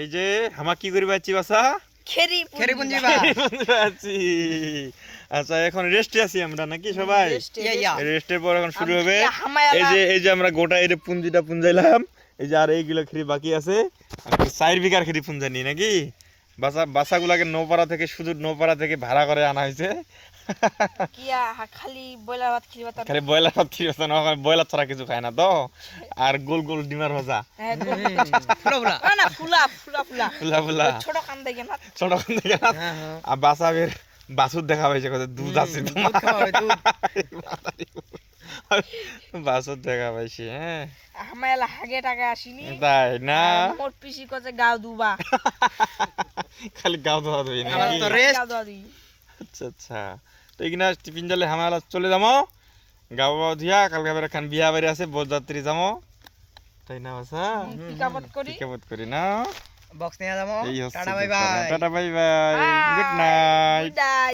এই যে হামা কি করি পাচ্ছি বাসা। পুঞ্জি আচ্ছা এখন রেস্টে আছি আমরা নাকি সবাই? রেস্টের পর এখন শুরু হবে। এই যে এই যে আমরা গোটা এই যে পুঞ্জিটা পুঞ্জাইলাম এই যে আর এইগুলো খেরি বাকি আছে। চার বিঘার খেরি পুঞ্জানি নাকি? বাসা বাসাগুলাকে নৌপাড়া থেকে শুধু নৌপাড়া থেকে ভাড়া করে আনা হয়েছে। কিয়া খালি বয়লার ভাত খালি ছাড়া কিছু খায় না তো। আর গোল গোল ডিমার ভাজা। হ্যাঁ, গো- ফুলা ফুলা। না, না ফুলা ফুলা ফুলা। ফুলা ফুলা। ছোট কান দেখে না। ছোট খান থেকে না। হ্যাঁ হ্যাঁ। আর বাসা বের বাছুর দেখা হয়েছে কত দুধ আছে দেখা পাইছি হ্যাঁ। হাগে টাকা আসিনি। তাই না? মোর পিসি কছে গাও দুবা। খালি গাও ধোয়া ধুই না তো রেস্ট আচ্ছা আচ্ছা। তো এখানে টিফিন জালে হামালা চলে যামো। গাও বাবা ধুয়া কালকে আবার এখান বিয়া বাড়ি আছে বরযাত্রী যামো। তাই না বাসা টিকাবত করি। টিকাবত করি না? বক্স নিয়ে যাব tata bye bye. Tata bye bye. Good night.